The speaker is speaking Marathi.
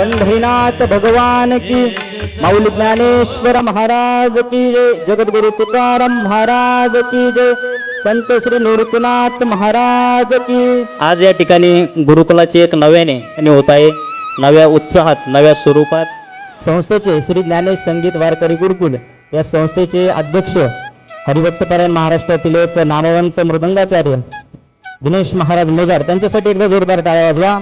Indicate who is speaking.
Speaker 1: पंढरीनाथ भगवान की। माऊली ज्ञानेश्वर महाराज की जय। जगद्गुरु तुकाराम महाराज की जय। संत श्री निवृत्तीनाथ महाराज की। आज या ठिकाणी गुरुकुलाचे एक नव्याने आणि होत आहे. नव्या उत्साहात नव्या स्वरूपात. संस्थेचे श्री ज्ञानेश संगीत वारकरी गुरुकुल या संस्थेचे अध्यक्ष हरिभक्तपरायण महाराष्ट्रातील एक नामवंत मृदंगाचार्य दिनेश महाराज मेजार त्यांच्यासाठी एकदा जोरदार टाळ्या वाजवा.